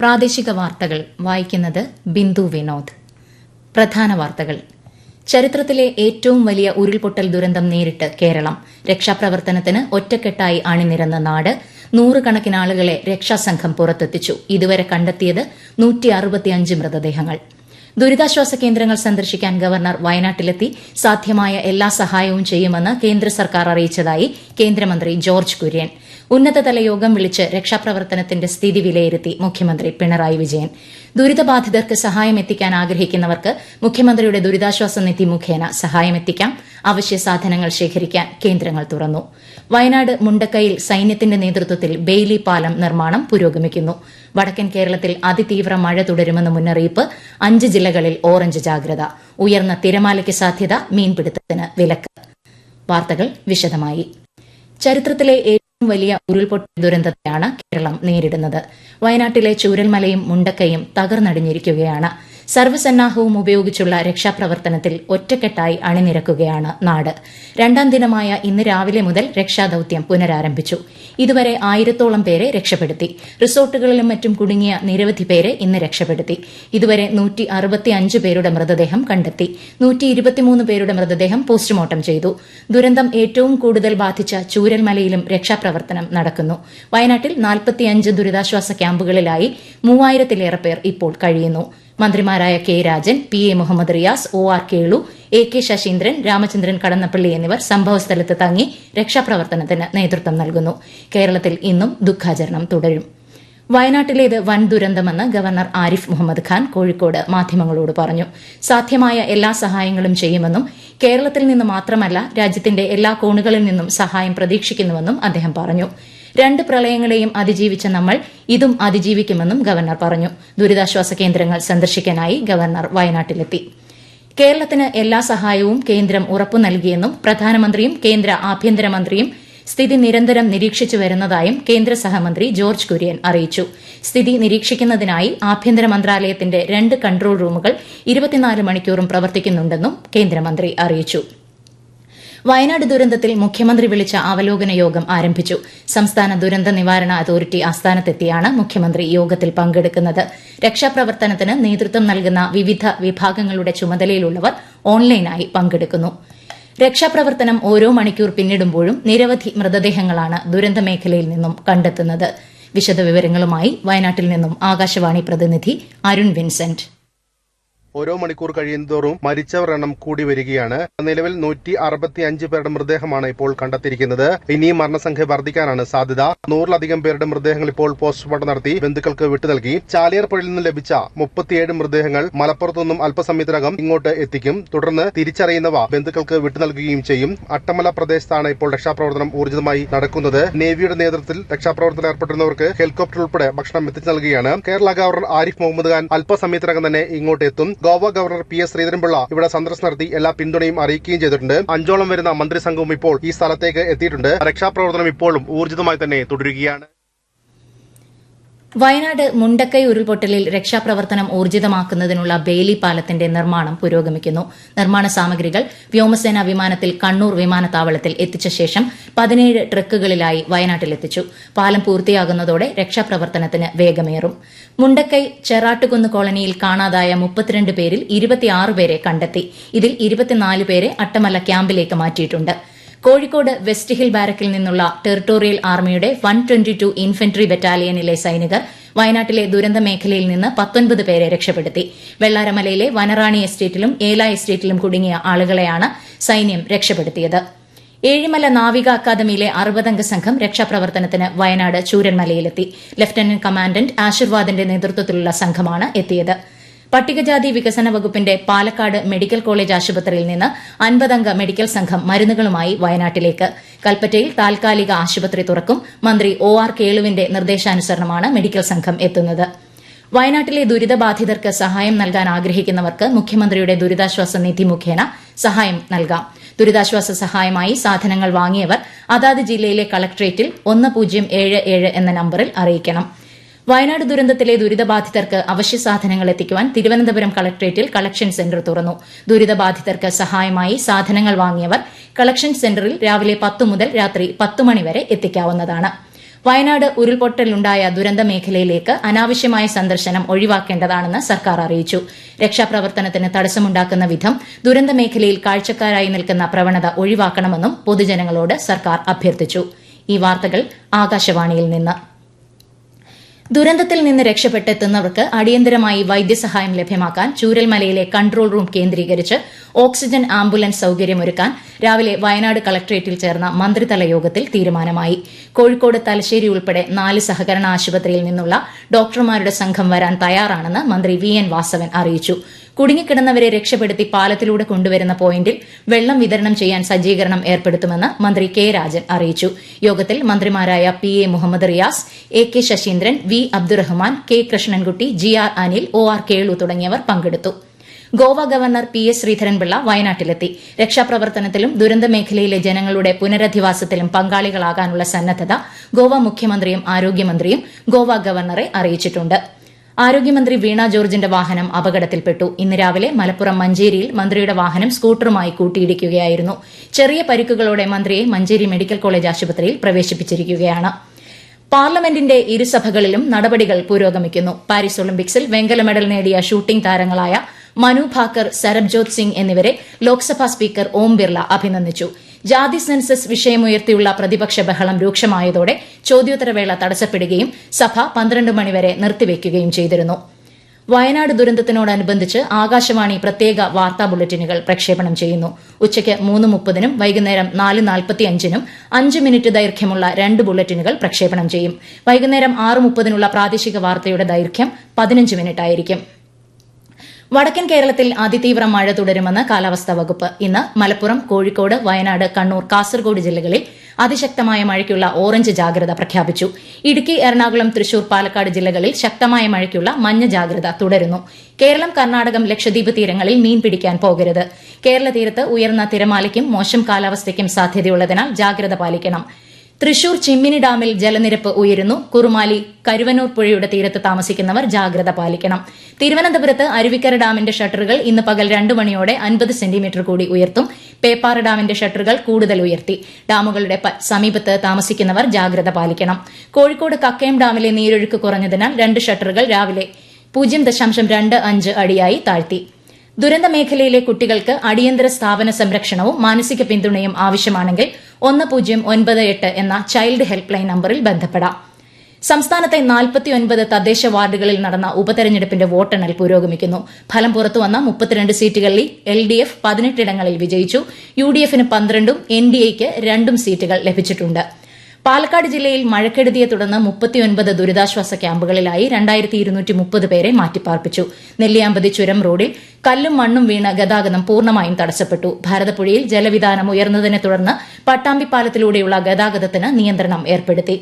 പ്രാദേശിക വാർത്തകൾ വായിക്കുന്നത് ബിന്ദു വിനോദ്. പ്രധാന വാർത്തകൾ. ചരിത്രത്തിലെ ഏറ്റവും വലിയ ഉരുൾപൊട്ടൽ ദുരന്തം നേരിട്ട് കേരളം. രക്ഷാപ്രവർത്തനത്തിന് ഒറ്റക്കെട്ടായി അണിനിരന്ന നാട് നൂറുകണക്കിന് ആളുകളെ രക്ഷാസംഘം പുറത്തെത്തിച്ചു. ഇതുവരെ കണ്ടെത്തിയത് മൃതദേഹങ്ങൾ. ദുരിതാശ്വാസ കേന്ദ്രങ്ങൾ സന്ദർശിക്കാൻ ഗവർണർ വയനാട്ടിലെത്തി. സാധ്യമായ എല്ലാ സഹായവും ചെയ്യുമെന്ന് കേന്ദ്ര സർക്കാർ അറിയിച്ചതായി കേന്ദ്രമന്ത്രി ജോർജ് കുര്യൻ. ഉന്നതതല യോഗം വിളിച്ച് രക്ഷാപ്രവർത്തനത്തിന്റെ സ്ഥിതി വിലയിരുത്തി മുഖ്യമന്ത്രി പിണറായി വിജയൻ. ദുരിതബാധിതർക്ക് സഹായം എത്തിക്കാൻ ആഗ്രഹിക്കുന്നവർക്ക് മുഖ്യമന്ത്രിയുടെ ദുരിതാശ്വാസ നിധി മുഖേന സഹായമെത്തിക്കാം അവശ്യ സാധനങ്ങൾ ശേഖരിക്കാൻ കേന്ദ്രങ്ങൾ തുറന്നു. വയനാട് മുണ്ടക്കയിൽ സൈന്യത്തിന്റെ നേതൃത്വത്തിൽ ബെയ്ലി പാലം നിർമ്മാണം പുരോഗമിക്കുന്നു. വടക്കൻ കേരളത്തിൽ അതിതീവ്ര മഴ തുടരുമെന്ന മുന്നറിയിപ്പ് അഞ്ച് ജില്ലകളിൽ ഓറഞ്ച് ജാഗ്രത. ഉയർന്ന തിരമാലയ്ക്ക് സാധ്യത മീൻപിടുത്തത്തിന് വിലക്ക്. വാർത്തകൾ വിശദമായി. ചരിത്രത്തിലെ വലിയ ഉരുൾപൊട്ടൽ ദുരന്തത്തെയാണ് കേരളം നേരിടുന്നത്. വയനാട്ടിലെ ചൂരൽമലയും മുണ്ടക്കയും തകർന്നടിഞ്ഞിരിക്കുകയാണ്. സർവസന്നാഹവും ഉപയോഗിച്ചുള്ള രക്ഷാപ്രവർത്തനത്തിൽ ഒറ്റക്കെട്ടായി അണിനിരക്കുകയാണ് നാട്. രണ്ടാം ദിനമായ ഇന്ന് രാവിലെ മുതൽ രക്ഷാദൌത്യം പുനരാരംഭിച്ചു. ഇതുവരെ ആയിരത്തോളം പേരെ രക്ഷപ്പെടുത്തി. റിസോർട്ടുകളിലും മറ്റും കുടുങ്ങിയ നിരവധി പേരെ ഇന്ന് രക്ഷപ്പെടുത്തി. ഇതുവരെ നൂറ്റി അറുപത്തിയഞ്ച് പേരുടെ മൃതദേഹം കണ്ടെത്തി. നൂറ്റി ഇരുപത്തിമൂന്ന് പേരുടെ മൃതദേഹം പോസ്റ്റ്മോർട്ടം ചെയ്തു. ദുരന്തം ഏറ്റവും കൂടുതൽ ബാധിച്ച ചൂരൽമലയിലും രക്ഷാപ്രവർത്തനം നടക്കുന്നു. വയനാട്ടിൽ നാൽപ്പത്തിയഞ്ച് ദുരിതാശ്വാസ ക്യാമ്പുകളിലായി മൂവായിരത്തിലേറെ പേർ ഇപ്പോൾ കഴിയുന്നു. മന്ത്രിമാരായ K Rajan P A Muhammad Riyas O R Kelu A K Saseendran Ramachandran Kadannappally എന്നിവർ സംഭവസ്ഥലത്ത് തങ്ങി രക്ഷാപ്രവർത്തനത്തിന് നേതൃത്വം നൽകുന്നു. കേരളത്തിൽ ഇന്നും ദുഃഖാചരണം തുടരും. വയനാട്ടിലേത് വൻ ദുരന്തമെന്ന് ഗവർണർ ആരിഫ് മുഹമ്മദ് ഖാൻ കോഴിക്കോട് മാധ്യമങ്ങളോട് പറഞ്ഞു. സാധ്യമായ എല്ലാ സഹായങ്ങളും ചെയ്യുമെന്നും കേരളത്തിൽ നിന്ന് മാത്രമല്ല രാജ്യത്തിന്റെ എല്ലാ കോണുകളിൽ നിന്നും സഹായം പ്രതീക്ഷിക്കുന്നുവെന്നും അദ്ദേഹം പറഞ്ഞു. രണ്ട് പ്രളയങ്ങളെയും അതിജീവിച്ച നമ്മൾ ഇതും അതിജീവിക്കുമെന്നും ഗവർണർ പറഞ്ഞു. ദുരിതാശ്വാസ കേന്ദ്രങ്ങൾ സന്ദർശിക്കാനായി ഗവർണർ വയനാട്ടിലെത്തി. കേരളത്തിന് എല്ലാ സഹായവും കേന്ദ്രം ഉറപ്പു നൽകിയെന്നും പ്രധാനമന്ത്രിയും കേന്ദ്ര ആഭ്യന്തരമന്ത്രിയും സ്ഥിതി നിരന്തരം നിരീക്ഷിച്ചു വരുന്നതായും കേന്ദ്ര സഹമന്ത്രി ജോർജ് കുര്യൻ അറിയിച്ചു. സ്ഥിതി നിരീക്ഷിക്കുന്നതിനായി ആഭ്യന്തര മന്ത്രാലയത്തിന്റെ രണ്ട് കൺട്രോൾ റൂമുകൾ ഇരുപത്തിനാല് മണിക്കൂറും പ്രവർത്തിക്കുന്നുണ്ടെന്നും കേന്ദ്രമന്ത്രി അറിയിച്ചു. വയനാട് ദുരന്തത്തിൽ മുഖ്യമന്ത്രി വിളിച്ച അവലോകന യോഗം ആരംഭിച്ചു. സംസ്ഥാന ദുരന്ത നിവാരണ അതോറിറ്റി ആസ്ഥാനത്തെത്തിയാണ് മുഖ്യമന്ത്രി യോഗത്തിൽ പങ്കെടുക്കുന്നത്. രക്ഷാപ്രവർത്തനത്തിന് നേതൃത്വം നൽകുന്ന വിവിധ വിഭാഗങ്ങളുടെ ചുമതലയിലുള്ളവർ ഓൺലൈനായി പങ്കെടുക്കുന്നു. രക്ഷാപ്രവർത്തനം ഓരോ മണിക്കൂർ പിന്നിടുമ്പോഴും നിരവധി മൃതദേഹങ്ങളാണ് ദുരന്ത മേഖലയിൽ നിന്നും കണ്ടെത്തുന്നത്. വിശദവിവരങ്ങളുമായി വയനാട്ടിൽ നിന്നും ആകാശവാണി പ്രതിനിധി അരുൺ വിൻസെന്റ്. ഓരോ മണിക്കൂർ കഴിയുന്തോറും മരിച്ചവർ എണ്ണം കൂടി വരികയാണ്. നിലവിൽ നൂറ്റി അറുപത്തി അഞ്ച് പേരുടെ മൃതദേഹമാണ് ഇപ്പോൾ കണ്ടെത്തിയിരിക്കുന്നത്. ഇനിയും മരണസംഖ്യ വർദ്ധിക്കാനാണ് സാധ്യത. നൂറിലധികം പേരുടെ മൃതദേഹങ്ങൾ ഇപ്പോൾ പോസ്റ്റ്മോർട്ടം നടത്തി ബന്ധുക്കൾക്ക് വിട്ടു നൽകി. ചാലിയാർ പുഴയിൽ നിന്ന് ലഭിച്ച മുപ്പത്തിയേഴ് മൃതദേഹങ്ങൾ മലപ്പുറത്തു നിന്നും അല്പസമയത്തിനകം ഇങ്ങോട്ട് എത്തിക്കും. തുടർന്ന് തിരിച്ചറിയുന്നവ ബന്ധുക്കൾക്ക് വിട്ടു നൽകുകയും ചെയ്യും. അട്ടമല പ്രദേശത്താണ് ഇപ്പോൾ രക്ഷാപ്രവർത്തനം ഊർജിതമായി നടക്കുന്നത്. നേവിയുടെ നേതൃത്വത്തിൽ രക്ഷാപ്രവർത്തനം ഏർപ്പെട്ടിരുന്നവർക്ക് ഹെലികോപ്റ്റർ ഉൾപ്പെടെ ഭക്ഷണം എത്തിച്ചു നൽകുകയാണ്. കേരള ഗവർണർ ആരിഫ് മുഹമ്മദ് ഖാൻ അല്പസമയത്തിനകം തന്നെ ഇങ്ങോട്ട് എത്തും. Goa governor P S Sreedharan Pillai ഇവിടെ സന്ദർശനം നടത്തി എല്ലാ പിന്തുണയും അറിയിക്കുകയും ചെയ്തിട്ടുണ്ട്. അഞ്ചോളം വരുന്ന മന്ത്രിസംഘവും ഇപ്പോൾ ഈ സ്ഥലത്തേക്ക് എത്തിയിട്ടുണ്ട്. രക്ഷാപ്രവർത്തനം ഇപ്പോഴും ഊർജിതമായി തന്നെ തുടരുകയാണ്. വയനാട് മുണ്ടക്കൈ ഉരുൾപൊട്ടലിൽ രക്ഷാപ്രവർത്തനം ഊർജിതമാക്കുന്നതിനുള്ള ബെയിലി പാലത്തിന്റെ നിർമ്മാണം പുരോഗമിക്കുന്നു. നിർമ്മാണ സാമഗ്രികൾ വ്യോമസേനാ വിമാനത്തിൽ കണ്ണൂർ വിമാനത്താവളത്തിൽ എത്തിച്ച ശേഷം പതിനേഴ് ട്രക്കുകളിലായി വയനാട്ടിലെത്തിച്ചു പാലം പൂർത്തിയാകുന്നതോടെ രക്ഷാപ്രവർത്തനത്തിന് വേഗമേറും. മുണ്ടക്കൈ ചെറാട്ടുകുന്ന് കോളനിയിൽ കാണാതായ മുപ്പത്തിരണ്ട് പേരിൽ ഇരുപത്തിയാറ് പേരെ കണ്ടെത്തി. ഇതിൽ ഇരുപത്തിനാല് പേരെ അട്ടമല ക്യാമ്പിലേക്ക് മാറ്റിയിട്ടുണ്ട്. കോഴിക്കോട് വെസ്റ്റ് ഹിൽ ബാരക്കിൽ നിന്നുള്ള ടെറിട്ടോറിയൽ ആർമിയുടെ വൺ ട്വന്റി ടു ഇൻഫെൻട്രി ബറ്റാലിയനിലെ സൈനികർ വയനാട്ടിലെ ദുരന്ത മേഖലയിൽ നിന്ന് പത്തൊൻപത് പേരെ രക്ഷപ്പെടുത്തി. വെള്ളാരമലയിലെ വനറാണി എസ്റ്റേറ്റിലും ഏല എസ്റ്റേറ്റിലും കുടുങ്ങിയ ആളുകളെയാണ് സൈന്യം രക്ഷപ്പെടുത്തിയത്. ഏഴിമല നാവിക അക്കാദമിയിലെ അറുപതംഗ സംഘം രക്ഷാപ്രവർത്തനത്തിന് വയനാട് ചൂരന്മലയിലെത്തി ലഫ്റ്റനന്റ് കമാൻഡന്റ് ആശീർവാദിന്റെ നേതൃത്വത്തിലുള്ള സംഘമാണ് എത്തിയത്. പട്ടികജാതി വികസന വകുപ്പിന്റെ പാലക്കാട് മെഡിക്കൽ കോളേജ് ആശുപത്രിയിൽ നിന്ന് അൻപതംഗ മെഡിക്കൽ സംഘം മരുന്നുകളുമായി വയനാട്ടിലേക്ക്. കൽപ്പറ്റയിൽ താൽക്കാലിക ആശുപത്രി തുറക്കും. മന്ത്രി ഒ ആർ കേളുവിന്റെ നിർദ്ദേശാനുസരണമാണ് മെഡിക്കൽ സംഘം എത്തുന്നത്. വയനാട്ടിലെ ദുരിതബാധിതർക്ക് സഹായം നൽകാൻ ആഗ്രഹിക്കുന്നവർക്ക് മുഖ്യമന്ത്രിയുടെ ദുരിതാശ്വാസ നിധി മുഖേന സഹായം നൽകാം. ദുരിതാശ്വാസ സഹായമായി സാധനങ്ങൾ വാങ്ങിയവർ അതാത് ജില്ലയിലെ കളക്ടറേറ്റിൽ ഒന്ന് പൂജ്യം ഏഴ് ഏഴ് എന്ന നമ്പറിൽ അറിയിക്കണം. വയനാട് ദുരന്തത്തിലെ ദുരിതബാധിതർക്ക് അവശ്യ സാധനങ്ങൾ എത്തിക്കുവാൻ തിരുവനന്തപുരം കളക്ട്രേറ്റിൽ കളക്ഷൻ സെന്റർ തുറന്നു. ദുരിതബാധിതർക്ക് സഹായമായി സാധനങ്ങൾ വാങ്ങിയവർ കളക്ഷൻ സെന്ററിൽ രാവിലെ പത്ത് മുതൽ രാത്രി പത്ത് മണിവരെ എത്തിക്കാവുന്നതാണ്. വയനാട് ഉരുൾപൊട്ടലുണ്ടായ ദുരന്ത മേഖലയിലേക്ക് അനാവശ്യമായ സന്ദർശനം ഒഴിവാക്കേണ്ടതാണെന്ന് സർക്കാർ അറിയിച്ചു. രക്ഷാപ്രവർത്തനത്തിന് തടസ്സമുണ്ടാക്കുന്ന വിധം ദുരന്ത മേഖലയിൽ കാഴ്ചക്കാരായി നിൽക്കുന്ന പ്രവണത ഒഴിവാക്കണമെന്നും പൊതുജനങ്ങളോട് സർക്കാർ അഭ്യർത്ഥിച്ചു. ഈ വാർത്തകൾ ആകാശവാണിയിൽ നിന്ന്. ദുരന്തത്തിൽ നിന്ന് രക്ഷപ്പെട്ടെത്തുന്നവർക്ക് അടിയന്തരമായി വൈദ്യസഹായം ലഭ്യമാക്കാൻ ചൂരൽമലയിലെ കൺട്രോൾ റൂം കേന്ദ്രീകരിച്ച് ഓക്സിജൻ ആംബുലൻസ് സൌകര്യമൊരുക്കാൻ രാവിലെ വയനാട് കളക്ടറേറ്റിൽ ചേർന്ന മന്ത്രിതല യോഗത്തിൽ തീരുമാനമായി. കോഴിക്കോട് തലശ്ശേരി ഉൾപ്പെടെ നാല് സഹകരണ ആശുപത്രിയിൽ നിന്നുള്ള ഡോക്ടർമാരുടെ സംഘം വരാൻ തയ്യാറാണെന്ന് മന്ത്രി വി എൻ വാസവൻ അറിയിച്ചു. കുടുങ്ങിക്കിടന്നവരെ രക്ഷപ്പെടുത്തി പാലത്തിലൂടെ കൊണ്ടുവരുന്ന പോയിന്റിൽ വെള്ളം വിതരണം ചെയ്യാൻ സജ്ജീകരണം ഏർപ്പെടുത്തുമെന്ന് മന്ത്രി കെ രാജൻ അറിയിച്ചു. യോഗത്തിൽ മന്ത്രിമാരായ P A Muhammad Riyas A K Saseendran V Abdurahman K Krishnankutty G R Anil O R Kelu തുടങ്ങിയവർ പങ്കെടുത്തു. Goa governor P S Sreedharan Pillai വയനാട്ടിലെത്തി. രക്ഷാപ്രവർത്തനത്തിലും ദുരന്തമേഖലയിലെ ജനങ്ങളുടെ പുനരധിവാസത്തിലും പങ്കാളികളാകാനുള്ള സന്നദ്ധത ഗോവ മുഖ്യമന്ത്രിയും ആരോഗ്യമന്ത്രിയും ഗോവ ഗവർണറെ അറിയിച്ചിട്ടുണ്ട്. ആരോഗ്യമന്ത്രി വീണ ജോർജിന്റെ വാഹനം അപകടത്തിൽപ്പെട്ടു. ഇന്ന് രാവിലെ മലപ്പുറം മഞ്ചേരിയിൽ മന്ത്രിയുടെ വാഹനം സ്കൂട്ടറുമായി കൂട്ടിയിടിക്കുകയായിരുന്നു. ചെറിയ പരിക്കുകളോടെ മന്ത്രിയെ മഞ്ചേരി മെഡിക്കൽ കോളേജ് ആശുപത്രിയിൽ പ്രവേശിപ്പിച്ചിരിക്കുകയാണ്. പാർലമെന്റിന്റെ ഇരുസഭകളിലും നടപടികൾ പുരോഗമിക്കുന്നു. പാരീസ് ഒളിമ്പിക്സിൽ വെങ്കല മെഡൽ നേടിയ ഷൂട്ടിംഗ് താരങ്ങളായ മനു ഭാക്കർ സരബ്ജോത് സിംഗ് എന്നിവരെ ലോക്സഭാ സ്പീക്കർ ഓം ബിർള അഭിനന്ദിച്ചു. ജാതി സെൻസസ് വിഷയമുയർത്തിയുള്ള പ്രതിപക്ഷ ബഹളം രൂക്ഷമായതോടെ ചോദ്യോത്തരവേള തടസ്സപ്പെടുകയും സഭ പന്ത്രണ്ട് മണിവരെ നിർത്തിവെക്കുകയും ചെയ്തിരുന്നു. വയനാട് ദുരന്തത്തിനോടനുബന്ധിച്ച് ആകാശവാണി പ്രത്യേക വാർത്താ ബുള്ളറ്റിനുകൾ പ്രക്ഷേപണം ചെയ്യുന്നു. ഉച്ചയ്ക്ക് മൂന്ന് മുപ്പതിനും വൈകുന്നേരം നാല് നാൽപ്പത്തിയഞ്ചിനും അഞ്ച് മിനിറ്റ് ദൈർഘ്യമുള്ള രണ്ട് ബുള്ളറ്റിനുകൾ പ്രക്ഷേപണം ചെയ്യും. വൈകുന്നേരം ആറ് മുപ്പതിനുള്ള പ്രാദേശിക വാർത്തയുടെ ദൈർഘ്യം പതിനഞ്ച് മിനിറ്റ് ആയിരിക്കും വടക്കൻ കേരളത്തിൽ അതിതീവ്ര മഴ തുടരുമെന്ന് കാലാവസ്ഥാ വകുപ്പ്. ഇന്ന് മലപ്പുറം കോഴിക്കോട് വയനാട് കണ്ണൂർ കാസർഗോഡ് ജില്ലകളിൽ അതിശക്തമായ മഴയ്ക്കുള്ള ഓറഞ്ച് ജാഗ്രത പ്രഖ്യാപിച്ചു. ഇടുക്കി എറണാകുളം തൃശൂർ പാലക്കാട് ജില്ലകളിൽ ശക്തമായ മഴയ്ക്കുള്ള മഞ്ഞ ജാഗ്രത തുടരുന്നു. കേരളം കർണാടകം ലക്ഷദ്വീപ് തീരങ്ങളിൽ മീൻ പിടിക്കാൻ പോകരുത്. കേരള തീരത്ത് ഉയർന്ന തിരമാലയ്ക്കും മോശം കാലാവസ്ഥയ്ക്കും സാധ്യതയുള്ളതിനാൽ ജാഗ്രത പാലിക്കണം. തൃശൂർ ചിമ്മിനി ഡാമിൽ ജലനിരപ്പ് ഉയരുന്നു. കുറുമാലി കരുവനൂർ പുഴയുടെ തീരത്ത് താമസിക്കുന്നവർ ജാഗ്രത പാലിക്കണം. തിരുവനന്തപുരത്ത് അരുവിക്കര ഡാമിന്റെ ഷട്ടറുകൾ ഇന്ന് പകൽ രണ്ടു മണിയോടെ അൻപത് സെന്റിമീറ്റർ കൂടി ഉയർത്തും. പേപ്പാറ ഡാമിന്റെ ഷട്ടറുകൾ കൂടുതൽ ഉയർത്തി. ഡാമുകളുടെ സമീപത്ത് താമസിക്കുന്നവർ ജാഗ്രത പാലിക്കണം. കോഴിക്കോട് കക്കയം ഡാമിലെ നീരൊഴുക്ക് കുറഞ്ഞതിനാൽ രണ്ട് ഷട്ടറുകൾ രാവിലെ പൂജ്യം ദശാംശം രണ്ട് അഞ്ച് അടിയായി താഴ്ത്തി. ദുരന്ത മേഖലയിലെ കുട്ടികൾക്ക് അടിയന്തര സ്ഥാപന സംരക്ഷണവും മാനസിക പിന്തുണയും ആവശ്യമാണെങ്കിൽ ഒന്ന് പൂജ്യം ഒൻപത് എട്ട് എന്ന ചൈൽഡ് ഹെൽപ്പ് ലൈൻ നമ്പറിൽ ബന്ധപ്പെടാം. സംസ്ഥാനത്തെ നാൽപ്പത്തിയൊൻപത് തദ്ദേശ വാർഡുകളിൽ നടന്ന ഉപതെരഞ്ഞെടുപ്പിന്റെ വോട്ടെണ്ണൽ പുരോഗമിക്കുന്നു. ഫലം പുറത്തുവന്ന മുപ്പത്തിരണ്ട് സീറ്റുകളിൽ എൽ ഡി എഫ് പതിനെട്ടിടങ്ങളിൽ വിജയിച്ചു. യു ഡി എഫിന് പന്ത്രണ്ടും എൻ ഡി എക്ക് രണ്ടും സീറ്റുകൾ ലഭിച്ചിട്ടുണ്ട്. പാലക്കാട് ജില്ലയിൽ മഴക്കെടുതിയെ തുടർന്ന് മുപ്പത്തിയൊൻപത് ദുരിതാശ്വാസ ക്യാമ്പുകളിലായി രണ്ടായിരത്തി ഇരുന്നൂറ്റി മുപ്പത് പേരെ മാറ്റിപ്പാർപ്പിച്ചു. നെല്ലിയാമ്പതി ചുരം റോഡിൽ കല്ലും മണ്ണും വീണ് ഗതാഗതം പൂർണമായും തടസ്സപ്പെട്ടു. ഭാരതപ്പുഴയിൽ ജലവിധാനം ഉയർന്നതിനെ തുടർന്ന് പട്ടാമ്പിപ്പാലത്തിലൂടെയുള്ള ഗതാഗതത്തിന് നിയന്ത്രണം ഏർപ്പെടുത്തി.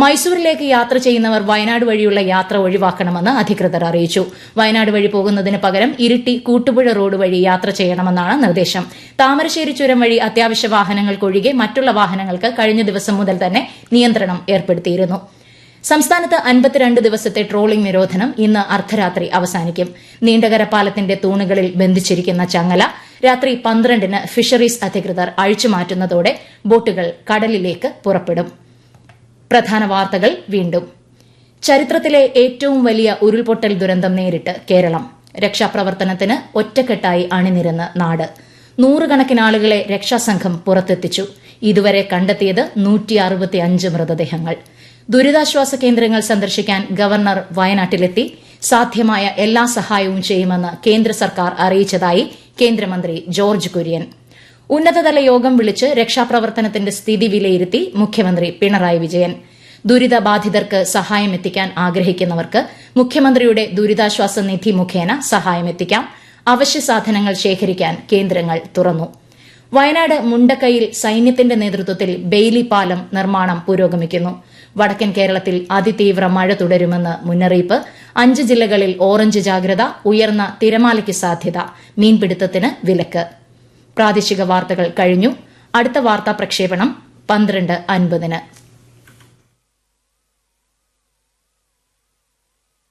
മൈസൂരിലേക്ക് യാത്ര ചെയ്യുന്നവർ വയനാട് വഴിയുള്ള യാത്ര ഒഴിവാക്കണമെന്ന് അധികൃതർ അറിയിച്ചു. വയനാട് വഴി പോകുന്നതിന് പകരം ഇരിട്ടി കൂട്ടുപുഴ റോഡ് വഴി യാത്ര ചെയ്യണമെന്നാണ് നിർദ്ദേശം. താമരശ്ശേരി ചുരം വഴി അത്യാവശ്യ വാഹനങ്ങൾക്കൊഴികെ മറ്റുള്ള വാഹനങ്ങൾക്ക് കഴിഞ്ഞ ദിവസം മുതൽ തന്നെ നിയന്ത്രണം ഏർപ്പെടുത്തിയിരുന്നു. സംസ്ഥാനത്ത് അൻപത്തിരണ്ട് ദിവസത്തെ ട്രോളിംഗ് നിരോധനം ഇന്ന് അർദ്ധരാത്രി അവസാനിക്കും. നീണ്ടകര പാലത്തിന്റെ തൂണുകളിൽ ബന്ധിച്ചിരിക്കുന്ന ചങ്ങല രാത്രി പന്ത്രണ്ടിന് ഫിഷറീസ് അധികൃതർ അഴിച്ചുമാറ്റുന്നതോടെ ബോട്ടുകൾ കടലിലേക്ക് പുറപ്പെടും. പ്രധാന വാർത്തകൾ വീണ്ടും. ചരിത്രത്തിലെ ഏറ്റവും വലിയ ഉരുൾപൊട്ടൽ ദുരന്തം നേരിട്ട് കേരളം. രക്ഷാപ്രവർത്തനത്തിന് ഒറ്റക്കെട്ടായി അണിനിരന്ന് നാട്. നൂറുകണക്കിന് ആളുകളെ രക്ഷാസംഘം പുറത്തെത്തിച്ചു. ഇതുവരെ കണ്ടെത്തിയത് നൂറ്റി അറുപത്തിയഞ്ച് മൃതദേഹങ്ങൾ. ദുരിതാശ്വാസ കേന്ദ്രങ്ങൾ സന്ദർശിക്കാൻ ഗവർണർ വയനാട്ടിലെത്തി. സാധ്യമായ എല്ലാ സഹായവും ചെയ്യുമെന്ന് കേന്ദ്ര സർക്കാർ അറിയിച്ചതായി കേന്ദ്രമന്ത്രി ജോർജ് കുര്യൻ. ഉന്നതതല യോഗം വിളിച്ച് രക്ഷാപ്രവർത്തനത്തിന്റെ സ്ഥിതി വിലയിരുത്തി മുഖ്യമന്ത്രി പിണറായി വിജയൻ. ദുരിതബാധിതർക്ക് സഹായം എത്തിക്കാൻ ആഗ്രഹിക്കുന്നവർക്ക് മുഖ്യമന്ത്രിയുടെ ദുരിതാശ്വാസ നിധി മുഖേന സഹായമെത്തിക്കാം അവശ്യ സാധനങ്ങൾ ശേഖരിക്കാൻ കേന്ദ്രങ്ങൾ തുറന്നു. വയനാട് മുണ്ടക്കയിൽ സൈന്യത്തിന്റെ നേതൃത്വത്തിൽ ബെയ്ലി പാലം നിർമ്മാണം പുരോഗമിക്കുന്നു. വടക്കൻ കേരളത്തിൽ അതിതീവ്ര മഴ തുടരുമെന്ന് മുന്നറിയിപ്പ്. അഞ്ച് ജില്ലകളിൽ ഓറഞ്ച് ജാഗ്രത ഉയർന്ന തിരമാലയ്ക്ക് സാധ്യത മീൻപിടുത്തത്തിന് വിലക്ക്. പ്രാദേശിക വാർത്തകൾ കഴിഞ്ഞു. അടുത്ത വാർത്താ പ്രക്ഷേപണം പന്ത്രണ്ട് അൻപതിന്.